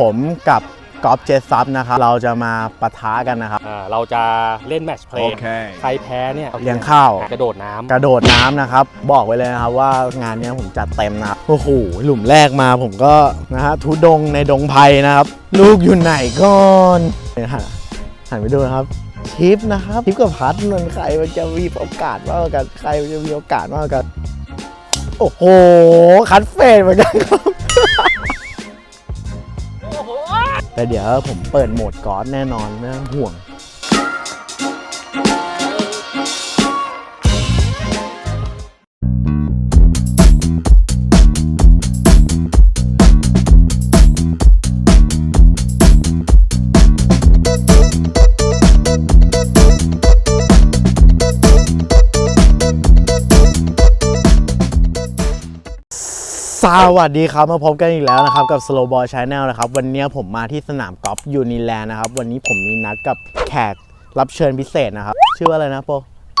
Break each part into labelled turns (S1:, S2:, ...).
S1: ผมกับกอล์ฟเจสซับนะครับ เราจะมาปะทะกันนะครับ
S2: อ่าเราจะเล่นแมตช์เพลย์
S3: Okay.
S2: ใครแพ้เนี่ย
S1: เลี้ยงข้าว
S2: กระโดดน้ำ
S1: กระโดดน้ำนะครับ บอกไว้เลยนะครับว่างานเนี้ยผมจัดเต็มนะครับโอ้โหหลุมแรกมาผมก็นะฮะทุดงในดงไผ่นะครับ ลูกอยู่ไหนก่อนเนี่ยฮะหันไปดูนะครับทิปนะครับทิปกับพัดมันใครมันจะมีโอกาสมากกว่ากันใครมันจะมีโอกาสมากกว่ากัน โอ้โหคัดเฟดเหมือนกันครับ แต่เดี๋ยวผมเปิดโหมดกอดแน่นอนไม่ต้องห่วง สวัสดีครับมาพบกันอีกแล้วนะครับกับ Slow Boy Channel นะครับวันนี้ผมมาที่สนามกอล์ฟยูนิแลนด์นะครับวันนี้ผมมีนัดกับแขกรับเชิญพิเศษนะครับ ชื่อว่าอะไรนะโป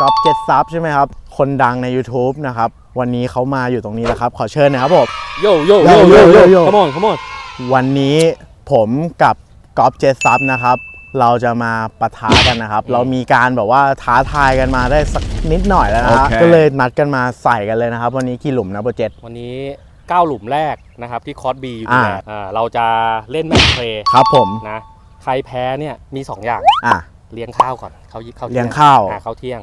S1: กอล์ฟเจ็ดซับใช่ไหมครับ คนดังใน YouTube นะครับวันนี้เขามาอยู่ตรงนี้แล้วครับ ขอเชิญนะครับผม
S2: โยโย
S1: โยโยโยโย
S2: ขมอนขมอน
S1: วันนี้ผมกับกอล์ฟเจสซับนะครับเราจะมาปะทะกันนะครับ เรามีการแบบว่าท้าทายกันมาได้สักนิดหน่อยแล้วนะฮะ
S3: โอเค
S1: ก็เลยนัดกันมาใส่กันเลยนะครับ วันนี้กี่หลุมนะโปรเจกต์
S2: วันนี้ 9 หลุมแรกนะครับที่คอร์สบีอยู่
S1: อ่า
S2: ที่แรกอ่าเราจะเล่นแมตช์เพลย์
S1: ครับผม
S2: นะใครแพ้เนี่ยมี 2 อย่าง
S1: อะ
S2: เลี้ยงข้าวก่อนเขายิบข้าว
S1: เลี้ยงข้าว
S2: อ่เขาเที่ยง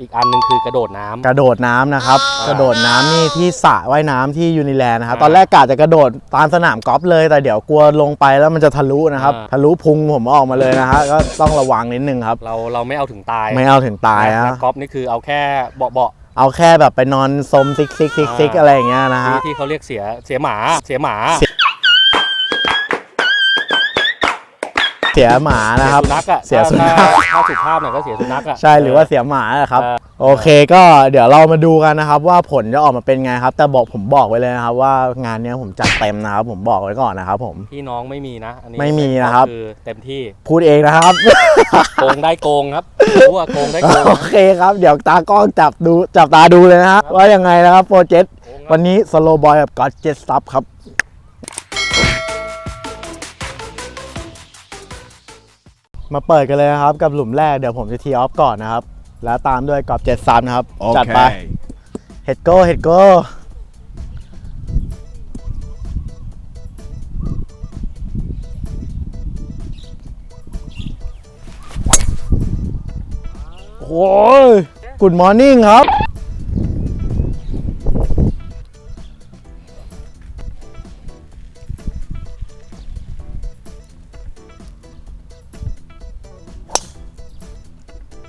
S2: อีกอันหนึงคือกระโดดน้ำ
S1: กระโดดน้ำนะครับ
S2: อ่าก
S1: ระโดดน้ำนี่ที่สระว่ายน้ำที่ยูนิแลนด์นะครับ
S2: อ่า
S1: ตอนแรกกะจะกระโดดตามสนามกอล์ฟเลย แต่เดี๋ยวกลัวลงไปแล้วมันจะทะลุนะครับ
S2: อ่า
S1: ทะลุพุงผมออกมาเลยนะฮะ ก็ต้องระวังนิดนึงครับ
S2: เราเราไม่เอาถึงตาย
S1: ไม่เอาถึงตาย
S2: นะ
S1: นะ
S2: นักกอล์ฟนี่คือเอาแค่เบาะเบาะ
S1: เอาแค่แบบไปนอนซมซิกซิกซิกซิก
S2: อ่า
S1: อะไรอย่างเงี้ยนะฮะ
S2: ที่ที่เขาเรียกเสียเสียหมาเสียหมา
S1: เสียหมานะครับ
S2: เสียสุนัขอะ
S1: เสียสุนัข
S2: ถ้าถ้าสุภาพหน่อยก็เสียสุนัขอะ
S1: ใช่หรือว่าเสียหมานะครับ
S2: เออ
S1: โอเคก็เดี๋ยวเรามาดูกันนะครับ ว่าผลจะออกมาเป็นไงครับ แต่บอกผมบอกไว้เลยนะครับว่างานเนี้ยผมจัดเต็มนะครับ ผมบอกไว้ก่อนนะครับผม
S2: พี่น้องไม่มีนะ อันนี้
S1: ไม่มีนะครับ
S2: คือเต็มที่
S1: พูดเองนะครับ
S2: โกงได้โกงครับรู้ว่าโกงได้โกง
S1: โอเคครับ เดี๋ยวตากล้องจับดูจับตาดูเลยนะฮะว่ายังไงนะครับโปรเจกต์
S2: โกงครับ
S1: วันนี้สโลบอยกับก็อดเจ็ตซับครับ มาเปิดกันเลยนะครับ กับหลุมแรกเดี๋ยวผมจะทีออฟก่อนนะครับ แล้วตามด้วยกอบเจ็ดซับนะครับ จัดไป
S3: Okay.
S1: เฮดโก้เฮดโก้โอ้ยกุดมอร์นิ่งครับ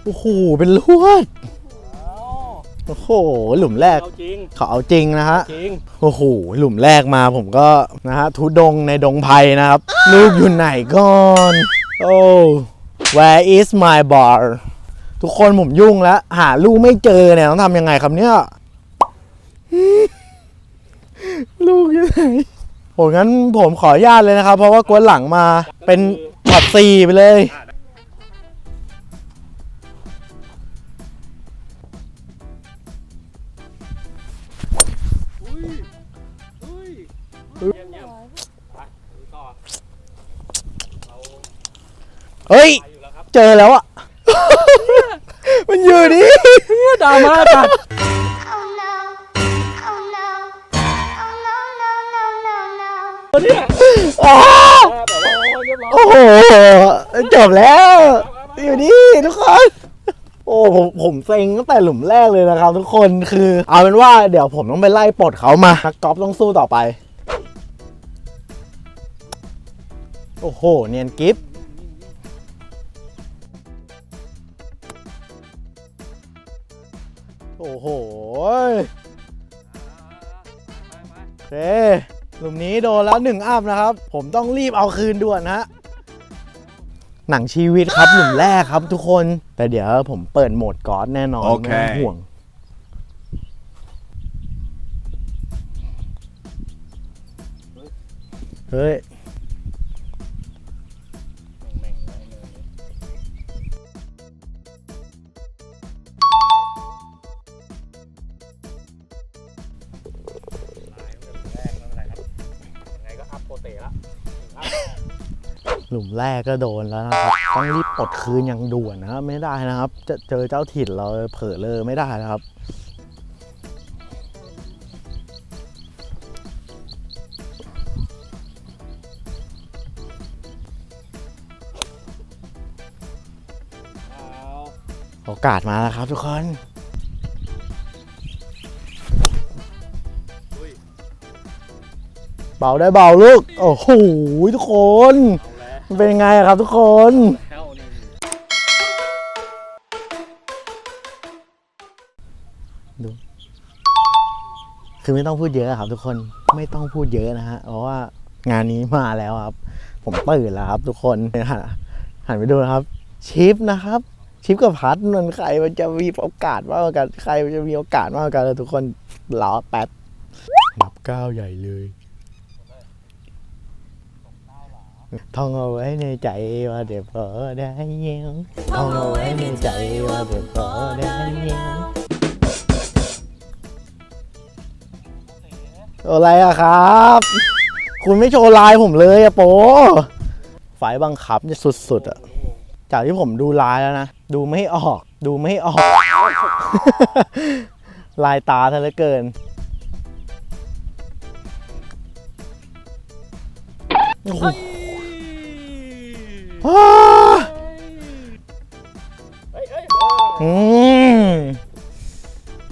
S1: โอ้โห เป็นลวด โอ้โห หลุมแรก
S2: เอาจริง
S1: เขาเอาจริงนะฮะ
S2: จริง
S1: โอ้โห หลุมแรกมาผมก็นะฮะ ทุดงในดงไผ่นะครับ ลูกอยู่ไหนก่อน โอ้ where is my bar ทุกคนผมยุ่งแล้ว หาลูกไม่เจอเนี่ย ต้องทำยังไงครับเนี่ย ลูกอยู่ไหนโหงั้นผมขออนุญาตเลยนะครับ เพราะว่ากวนหลังมาเป็นช็อตซีไปเลย
S2: เยี่ยมเยี่ยมไปดูต่อเเฮ้
S1: ย
S2: ไปอยู่แล้วครับ
S1: เจอแล้วอะมันอยู่นี่
S2: ดราม่าจัด
S4: Oh no. Oh no. Oh no, no, no, no, no.
S2: เนี่ย
S1: อ้าว
S2: แบบว่าโอ้ยเรียบร้อย
S1: โอ้โห จบแล้ว อยู่นี่ทุกคน โอ้ผมผมเซ็งตั้งแต่หลุมแรกเลยนะครับทุกคนคือ เอาเป็นว่าเดี๋ยวผมต้องไปไล่ปลดเขามานักกอล์ฟต้องสู้ต่อไป โอ้โห เนียนกิฟโอ้โหโอเคหลุมนี้โดนแล้วหนึ่งอัพนะครับ ผมต้องรีบเอาคืนด่วนฮะ หนังชีวิตครับหลุมแรกครับทุกคน แต่เดี๋ยวผมเปิดโหมดกอดแน่นอน
S3: โอเค
S1: ไม่ต้องห่วง เฮ้ย หลุมแรกก็โดนแล้วนะครับต้องรีบปลดคืนอย่างด่วนนะครับไม่ได้นะครับ จะเจอเจ้าถิ่นเราเผลอเลยไม่ได้นะครับโอกาสมาแล้วครับทุกคนเบาได้เบาลูก โอ้โหทุกคน
S2: เอาแล้ว
S1: มันเป็นยังไงอะครับทุกคน
S2: แล้วนี่
S1: คือไม่ต้องพูดเยอะครับทุกคน ไม่ต้องพูดเยอะนะฮะ เพราะว่างานนี้มาแล้วครับ ผมตื่นแล้วครับทุกคนหันหันไปดูนะครับ ชิปนะครับ ชิปกับพัดนนใครมันจะมีโอกาสมากกว่ากัน ใครมันจะมีโอกาสมากกว่ากันทุกคนรอแป๊บนับก้าวใหญ่เลย ท่องเอาไว้ในใจว่าเดี๋ยวพอได้เยี่ยมท่องเอาไว้ในใจว่าเดี๋ยวพอได้เยี่ยมอะไรอะครับ คุณไม่โชว์ไลน์ผมเลยอะโปไฟล์บังคับเนี่ยสุดๆอะจากที่ผมดูไลน์แล้วนะ ดูไม่ออก ดูไม่ออก ลายตาซะเหลือเกินโอ้โห อ้า
S2: เฮ้ยเฮ้ย
S1: อืม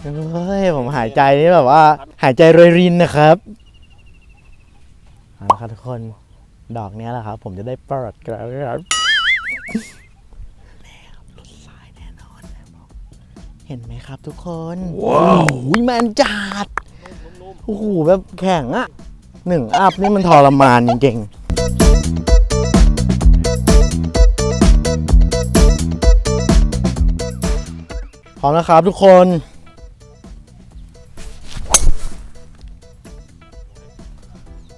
S1: เฮ้ยผมหายใจนี่แบบว่า หายใจโรยรินนะครับเอาละครับทุกคนดอกเนี้ยแหละครับ ผมจะได้เปิดกันแล้วครับแน่ครับหลุดสายแน่นอนเห็นไหมครับทุกคนว้าวแมนจัด
S2: นุ่ม
S1: โอ้โหแบบแข็งอะหนึ่งอัพนี่มันทรมานจริงๆ ร้อมนะครับทุกคน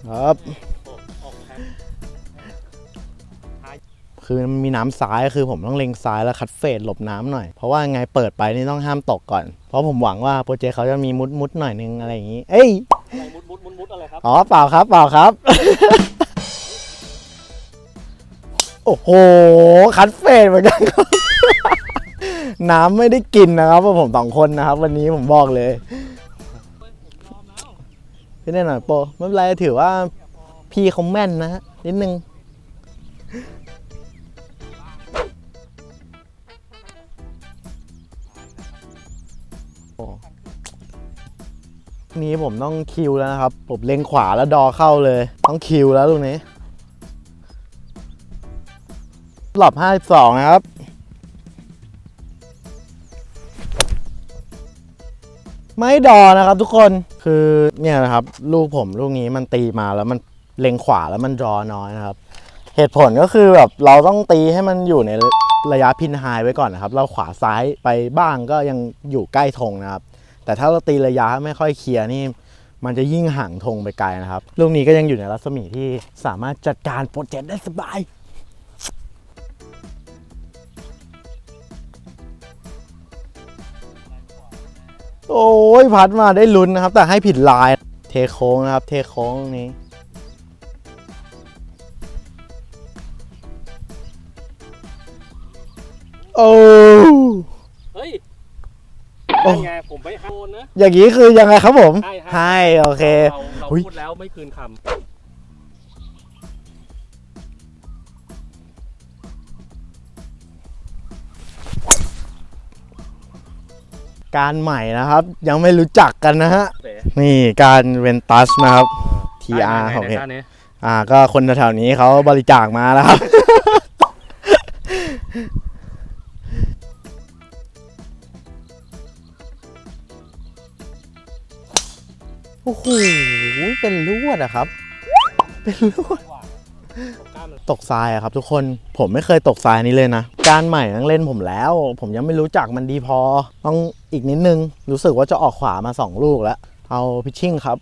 S1: ครับ
S2: คื
S1: อมันมีน้ำซ้ายคือผมต้องเล็งซ้ายแล้วคัดเฟดหลบน้ำหน่อย เพราะว่าไงเปิดไปนี่ต้องห้ามตกก่อน เพราะผมหวังว่าโปรเจกต์เขาจะมีมุดมุดหน่อยนึงอะไรอย่างนี้ เอ้ย
S2: มุดมุดมุดมุดอะไรครับ
S1: อ๋อเปล่าครับเปล่าครับ โอ้โห คัดเฟดเหมือนกัน น้ำไม่ได้กินนะครับพราผมสองคนนะครับ วันนี้ผมบอกเลยพี่แน่หน่อยโปไม่เป็นไรถือว่าพี่เขาแม่นนะฮะนิดนึงนี้ผมต้องคิวแล้วนะครับ ผมเล็งขวาแล้วดอเข้าเลย ต้องคิวแล้วลูกนี้หลบ52 นะครับ ไม่ดอนะครับทุกคนคือเนี่ยนะครับลูกผมลูกนี้มันตีมาแล้วมันเล็งขวาแล้วมันดอน้อยนะครับ เหตุผลก็คือแบบเราต้องตีให้มันอยู่ในระยะพินไฮไว้ก่อนนะครับ เราขวาซ้ายไปบ้างก็ยังอยู่ใกล้ธงนะครับ แต่ถ้าเราตีระยะไม่ค่อยเคลียร์นี่ มันจะยิ่งห่างธงไปไกลนะครับ ลูกนี้ก็ยังอยู่ในรัศมีที่สามารถจัดการโปรเจกต์ได้สบาย โอ้ยพัดมาได้ลุ้นนะครับ แต่ให้ผิดลาย เทโค้งนะครับ เทโค้งนี้โอ้
S2: เฮ้ย
S1: โอ้
S2: นั่นไงผมไปให้โอนนะ
S1: อย่างนี้คือยังไงครับผม
S2: ให้ให้
S1: ให้ โอเค
S2: เราเรา
S1: อุ๊ย
S2: พูดแล้วไม่คืนค
S1: การใหม่นะครับ ยังไม่รู้จักกันนะฮะำ
S2: เต๋
S1: นี่การเวนตัสนะครับ TR
S2: ไหนๆๆ
S1: ของเพจ
S2: ท่านี้
S1: อ่า ก็คนแถวๆนี้เขาบริจาคมาแล้วครับ โอ้โห เป็นลวดอะครับ เป็นลวดา
S2: ม
S1: ตกทรายอะครับ ทุกคนผมไม่เคยตกทรายนี้เลยนะ การใหม่ต้องเล่นผมแล้ว ผมยังไม่รู้จักมันดีพอ ต้องอีกนิดนึง รู้สึกว่าจะออกขวามา 2 ลูกแล้ว เอาพิชชิ่งครับ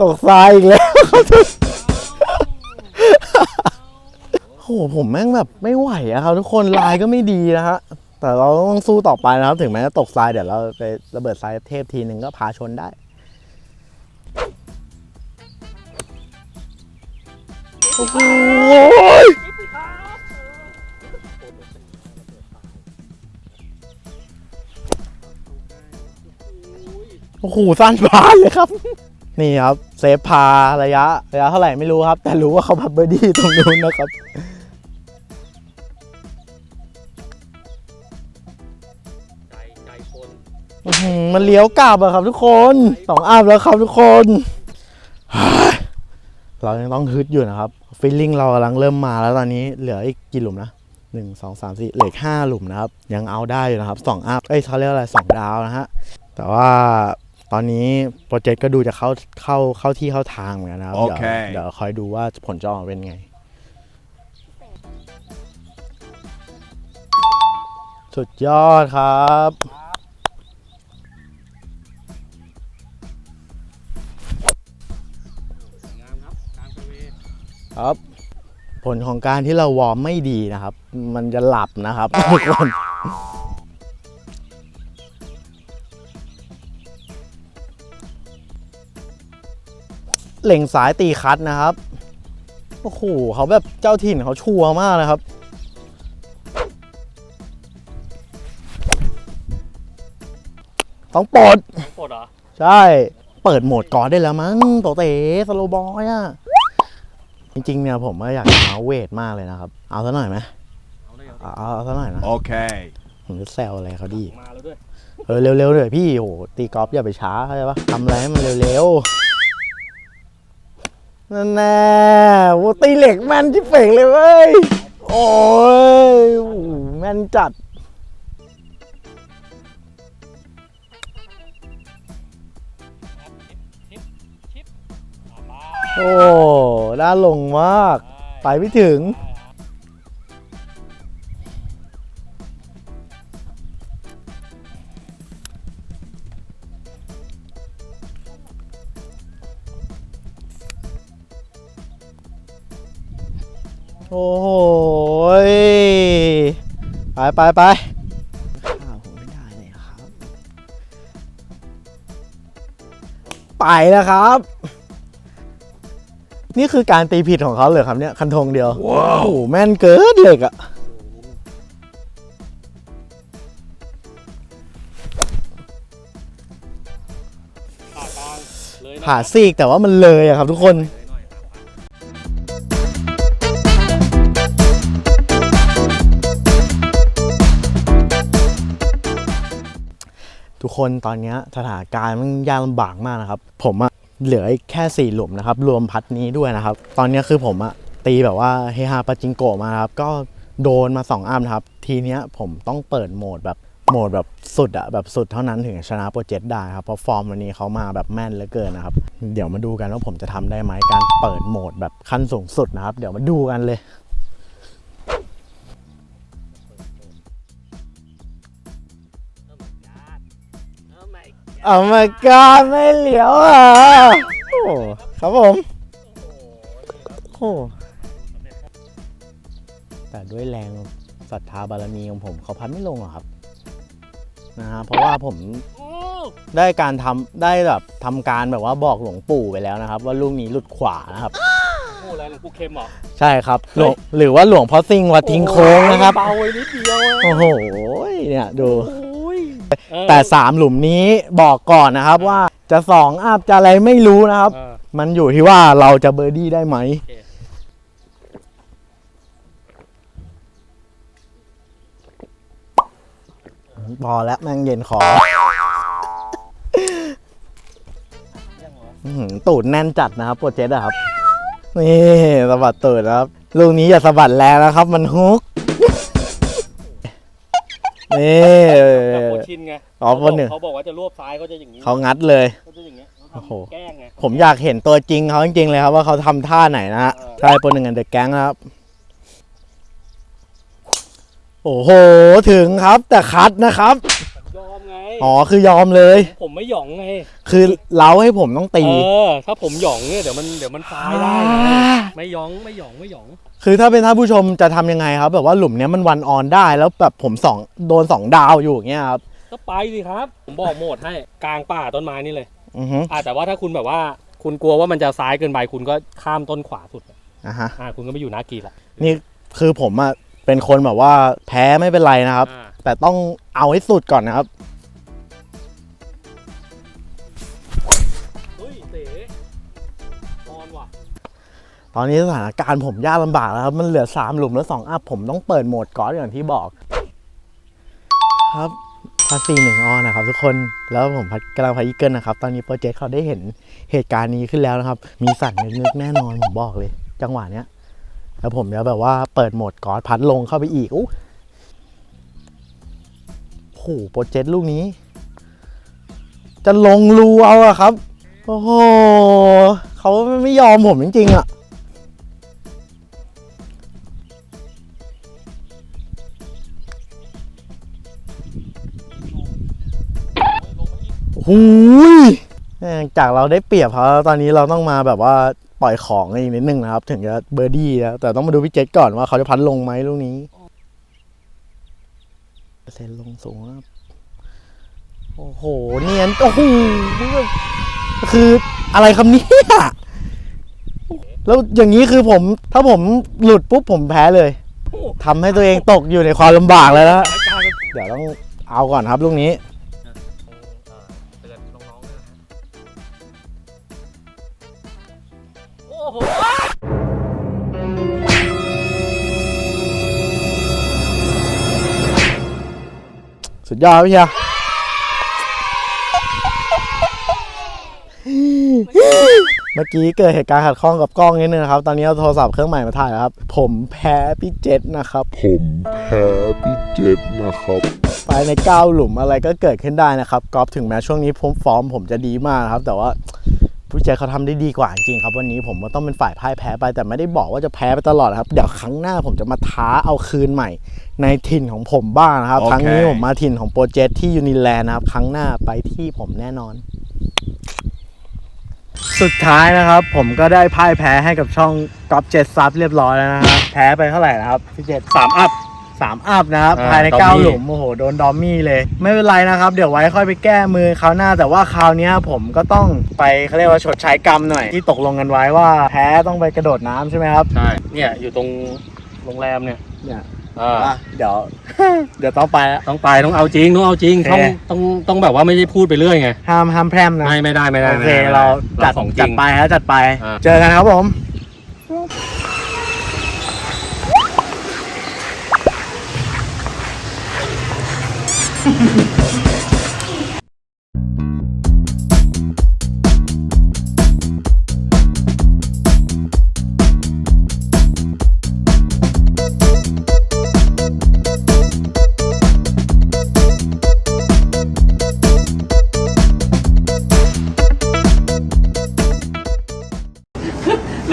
S1: ตกทรายอีกแล้วโอ้โหผมแม่งแบบไม่ไหวอะครับ ทุกคนลายก็ไม่ดีนะฮะ แต่เราต้องสู้ต่อไปนะครับ ถึงแม้จะตกทรายเดี๋ยวเราไประเบิดทรายเทพทีหนึ่งก็พาชนได้โอ้โหโอ้โหสั้นบานเลยครับ นี่ครับ เซฟพาระยะ ระยะเท่าไหร่ไม่รู้ครับ แต่รู้ว่าเขาพับเบอร์ดี้ตรงนู้นนะครับ
S2: คน
S1: อื้อหือมันเลี้ยวกลับอะครับทุกคนสองอัพแล้วครับทุกคนเฮ้ยเรายังต้องฮึดอยู่นะครับฟีลลิ่งเรากำลังเริ่มมาแล้วตอนนี้เหลืออีกกี่หลุมนะหนึ่งสองสามสี่เหลืออกห้าหลุมนะครับ ยังเอาได้อยู่นะครับสองอัพเอ้ยเขาเรียกอะไรสองดาวนะฮะแต่ว่าตอนนี้โปรเจกต์ก็ดูจะเข้าเข้าเข้าที่เข้าทางเหมือนกันนะครับ
S3: โอเค
S1: เดี๋ยวเดี๋ยวคอยดูว่าผลจะออกมาเป็นไง สุดยอดครับ
S2: ครับ
S1: ผลของการที่เราวอร์มไม่ดีนะครับ มันจะหลับนะครับทุกคนเหล่งสายตีคัดนะครับ โอ้โหเขาแบบเจ้าถิ่นเขาชัวร์มากนะครับ ต้องปลด
S2: ต้องปลดเหรอ
S1: ใช่ เปิดโหมดก่อนได้แล้วมั้งโตเต๋สโลบอยอะ จริงๆเนี่ยผมก็อยากจะมาเวทมากเลยนะครับ เอาซะหน่อยไหม
S2: เอาเลย
S1: เอาเอาเอาซะหน่อยนะ
S3: Okay.
S1: ผมจะแซวอะไรเขาดี
S2: มาแล้วด้วย
S1: เออเร็วๆเลยพี่โหตีกอล์ฟอย่าไปช้าเข้าใจปะทำอะไรให้มันเร็วๆนั่นแน่โหตีเหล็กแม่นที่เป่งเลยเว้ย โอ้ยโอ้โหแม่นจัด โอ้ด้านลงมาก ไปไม่ถึง โอ้โหยไปไปไปข้าวผมไม่ได้เลยครับไปแล้วครับ นี่คือการตีผิดของเขาเลยครับเนี่ยคันธงเดียว
S3: ว้าว
S1: โอ้โหแม่นเกินเหล็กอะ
S2: ผ่ากลางเลยนะ
S1: ผ่าซีกแต่ว่ามันเลยอะครับทุกคน
S2: เลยหน่อยตามมา
S1: ทุกคนตอนเนี้ยสถานการณ์มันยากลำบากมากนะครับ ผมอะ เหลืออีกแค่สี่หลุมนะครับ รวมพัดนี้ด้วยนะครับ ตอนนี้คือผมอะตีแบบว่าเฮฮาปาจิงโกะมาครับ ก็โดนมาสองอัพนะครับ ทีเนี้ยผมต้องเปิดโหมดแบบโหมดแบบสุดอะแบบสุดเท่านั้นถึงชนะโปรเจกต์ได้ครับ เพราะฟอร์มวันนี้เขามาแบบแม่นเหลือเกินนะครับ เดี๋ยวมาดูกันว่าผมจะทำได้ไหมการเปิดโหมดแบบขั้นสูงสุดนะครับ เดี๋ยวมาดูกันเลย
S2: โอ้ my god
S1: เอามาก้าไม่เหลียวอะโอ้ครับผมโอ้แต่ด้วยแรงศรัทธาบารมีของผมเขาพัดไม่ลงหรอกครับนะฮะเพราะว่าผม
S2: โอ้
S1: ได้การทำได้แบบทำการแบบว่าบอกหลวงปู่ไปแล้วนะครับ ว่าลูกนี้หลุดขวานะครับ
S2: โหอะไรหลวงปู่เข็มเหรอ
S1: ใช่ครับหลวงหรือว่าหลวงพ่อซิงวัดทิ้งโค้งนะครับ
S2: เบาไว้นิดเดียวอะ
S1: โอ้โหเนี่ยดู
S2: โอ้ยเออ
S1: แต่สามหลุมนี้บอกก่อนนะครับว่าจะสองอัพจะอะไรไม่รู้นะครับ
S2: เออ
S1: มันอยู่ที่ว่าเราจะเบอร์ดี้ได้ไหม
S2: โอเค
S1: พอแล้วแม่งเย็นคออื้อหือตูดแน่นจัดนะครับโปรเจกต์อะครับ นี่สะบัดตูดนะครับ ลูกนี้อย่าสะบัดแรงนะครับ มันฮุก นี่
S2: แบบโคชินไง
S1: อ๋อคนหนึ่ง
S2: เขาบอกว่าจะรวบซ้ายเขาจะอย่างนี้
S1: เขางัดเลย
S2: เขาจะอย่างเงี้ยเขา
S1: โอ้โหำ
S2: แกล้งไง
S1: ผมอยากเห็นตัวจริงเขาจริงๆเลยครับว่าเขาทำท่าไหนนะฮะ
S2: เออ
S1: ใช่โปรหนึ่งกันเดอะแก๊งครับ โอ้โห ถึงครับ แต่คัดนะครับ
S2: ยอมไง
S1: อ๋อคือยอมเลย
S2: ผมไม่หยองไง
S1: คือเล้าให้ผมต้องตี
S2: เออ ถ้าผมหยองเนี่ยเดี๋ยวมันเดี๋ยวมันซ้ายได้ไงไม่หยองไม่หยองไม่หยอง
S1: คือถ้าเป็นท่านผู้ชมจะทำยังไงครับ แบบว่าหลุมเนี้ยมันวันออนได้แล้วแบบผมสองโดนสองดาวอยู่อย่างเงี้ยครับ
S2: ก็ไปสิครับ ผมบอกโหมดให้กลางป่าต้นไม้นี่เลย
S1: อือฮึ
S2: อ่าแต่ว่าถ้าคุณแบบว่าคุณกลัวว่ามันจะซ้ายเกินไปคุณก็ข้ามต้นขวาสุด
S1: อะฮะ
S2: อ่าคุณก็ไม่อยู่หน้ากีละ
S1: นี่คือผมอะเป็นคนแบบว่าแพ้ไม่เป็นไรนะครับ
S2: อ่า
S1: แต่ต้องเอาให้สุดก่อนนะครับ
S2: อน
S1: นี้สถานการณ์ผมยากลำบากแล้วครับ มันเหลือ 3 หลุมแล้ว2อัพผมต้องเปิดโหมดก่อนอย่างที่บอก ครับพาซีหนึ่งออนนะครับทุกคนแล้วผมพัดกำลังพายิเกิลนะครับ ตอนนี้โปรเจกต์เขาได้เห็นเหตุการณ์นี้ขึ้นแล้วนะครับ มีสั่นนึกแน่นอนผมบอกเลย จังหวะเนี้ยแล้วผมจะแบบว่าเปิดโหมดกอดพัดลงเข้าไปอีกอู้โอ้โหโปรเจกต์ลูกนี้ จะลงรูเอาอะครับ โอ้โหเขาไม่ยอมผมจริงๆอะ หูยจากเราได้เปรียบเขาตอนนี้เราต้องมาแบบว่าปล่อยของอีกนิดนึงนะครับ ถึงจะเบอร์ดี้แล้วแต่ต้องมาดูพี่เจษก่อนว่าเขาจะพัดลงไหมลูกนี้เปอร์เซ็นต์ลงสูงครับโอ้โหเนียนโอ้โหคืออะไรคำนี้แล้วอย่างนี้คือผม ถ้าผมหลุดปุ๊บผมแพ้เลยทำให้ตัวเองตกอยู่ในความลำบากเลยนะเดี๋ยวต้องเอาก่อนครับลูกนี้
S2: โอ้โห
S1: สุดยอดครับพี่เชียร์เมื่อกี้เกิดเหตุการณ์ขัดข้องกับกล้องนิดนึงนะครับ ตอนนี้เอาโทรศัพท์เครื่องใหม่มาถ่ายแล้วครับ ผมแพ้พี่เจษนะครับ
S3: ผมแพ้พี่เจ็ดนะครับ
S1: ไปในก้าวหลุมอะไรก็เกิดขึ้นได้นะครับกอล์ฟถึงแม้ช่วงนี้ผมฟอร์มผมจะดีมากนะครับ แต่ว่า ผู้เจษเขาทำได้ดีกว่าจริงๆครับ วันนี้ผมก็ต้องเป็นฝ่ายพ่ายแพ้ไป แต่ไม่ได้บอกว่าจะแพ้ไปตลอดนะครับ เดี๋ยวครั้งหน้าผมจะมาท้าเอาคืนใหม่ ในถิ่นของผมบ้างนะครับ
S3: โอเค
S1: ครั้งนี้ผมมาถิ่นของโปรเจกต์ที่ยูนิแลนด์นะครับ ครั้งหน้าไปที่ผมแน่นอน สุดท้ายนะครับ ผมก็ได้พ่ายแพ้ให้กับช่องกอล์ฟเจ็ดซับเรียบร้อยแล้วนะครับแพ้ไปเท่าไหร่นะครับพี่เจ็ด
S2: สามอัพ
S1: สามอัพนะครับ
S2: อ่า
S1: ภายใน
S2: ดอมมี่
S1: เก้าหลุมโอ้โหโดนดอมมี่เลย ไม่เป็นไรนะครับ เดี๋ยวไว้ค่อยไปแก้มือคราวหน้า แต่ว่าคราวเนี้ยผมก็ต้องไปเขาเรียกว่าชดใช้กรรมหน่อย ที่ตกลงกันไว้ว่าแพ้ต้องไปกระโดดน้ำใช่ไหมครับ
S2: ใช่ เนี่ยอยู่ตรงโรงแรมเนี่ย
S1: เนี่ย
S2: อ่า
S1: อะเดี๋ยว เดี๋ยวต้องไปแล้ว
S2: ต้องไปต้องเอาจริงต้องเอาจริง
S1: โอเค
S2: ต้องต้องต้องแบบว่าไม่ได้พูดไปเรื่อยไง
S1: ห้ามห้ามแพร่มนะ
S2: ไม่ไม่ได้ไม่ได้
S1: โอ
S2: ไม่
S1: เค
S2: ได้ไม่ได้
S1: เราจัด
S2: ของจ
S1: จั
S2: ริ
S1: ด
S2: ง
S1: ไปฮะจัดไป
S2: อ่า
S1: เจอกันครับผม
S2: เ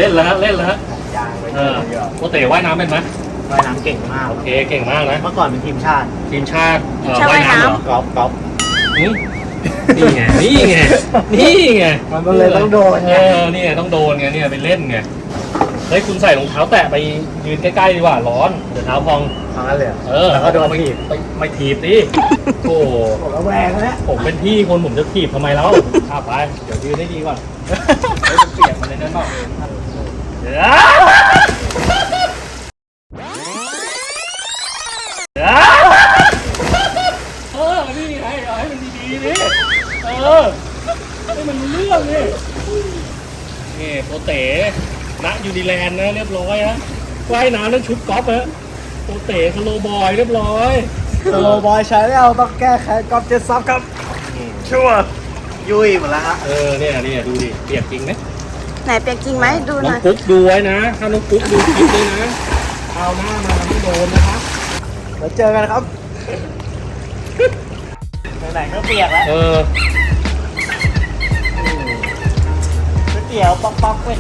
S2: ล่นแล้วฮะเล่นแล้วฮะเออโอเต๋ว่ายน้ำเป็นไหม
S1: ว่ายน้ำเก่งมาก
S2: โอเคเก่งมากนะ
S1: เมื่อก่อนเป็นทีมชาติ
S2: ทีมชาติเอ่อ
S5: ชาติ
S2: ว่ายน้ำ เหรอ
S5: ว่ายน้ำ
S1: กอล์ฟกอล์ฟ
S2: นี่นี่ไง นี่ไง นี่ไง
S1: มันก็เลยต้องโดนไง
S2: เออนี่ไงต้องโดนไงเนี่ยไปเล่นไงเฮ้ยคุณใส่รองเท้าแตะไปยืนใกล้ๆดีกว่าร้อนเดี๋ยวเท้าพอง
S1: ทางนั้นเลยเหรอ
S2: เออ
S1: แล้วก็โดน
S2: ไป
S1: ถีบ
S2: ไปไม่ถีบดิโอ้
S1: ผมระแวงแล้ว
S2: ผมเป็นพี่คนผมจะถีบทำไมแล้วอะไป เดี๋ยวยืนให้ดีก่อนเฮ้ยมันเปียกมันเลยนั่นเปล่าเดี๋ยว นดีๆดิเออให้มันรู้เรื่องนี่นี่โปเต๋ณยูนิแลนด์นะเรียบร้อยฮะว่ายน้ำนั่นชุดกอล์ฟฮะโปเต๋สโลบอยเรียบร้อย
S1: โลบอยใช้แล้วต้องแก้แค้นกอล์ฟเจ็ดซับครับชัวร์ยุ่ยหมดแล้วฮะ
S2: เออเนี่ยเนี่ยดูดิเปียกจริงไหม
S5: ไหนเปียกจริงไหมดูห
S2: น้อ
S5: น่
S2: ง
S5: อย
S2: ปุ๊กดูไว้นะถ้าน้องปุ๊กดูคลิปด้วยนะเอาหน้ามาไม่โดนนะคะ
S1: แล้วเจอกันครับ ไหนๆก็เปียกแล้ว
S2: เออ
S1: ก๋วยเตี๋ยวป๊อกป๊อกๆเว้ย